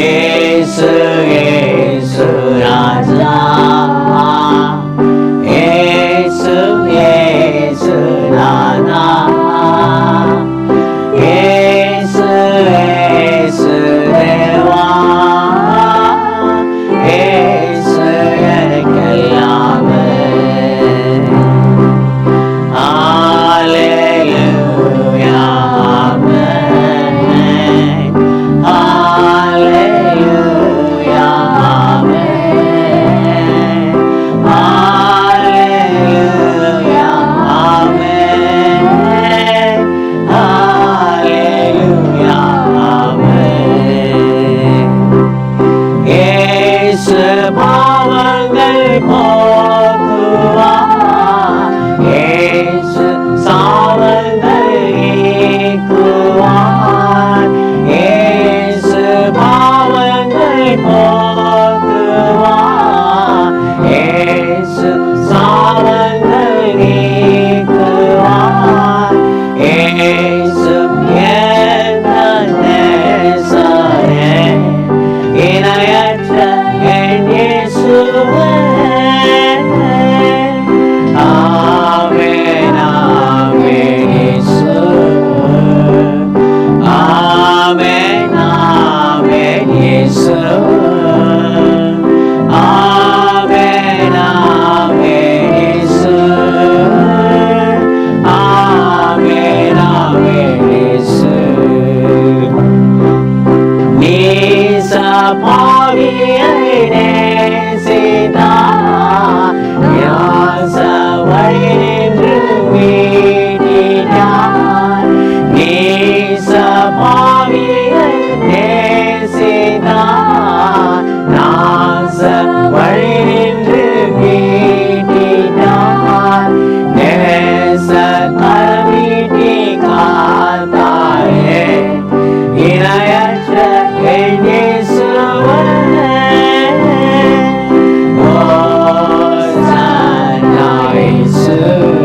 Yesu follow, they follow. நீச Sita நேசித்தார். யாச வழிநின்று Jesus.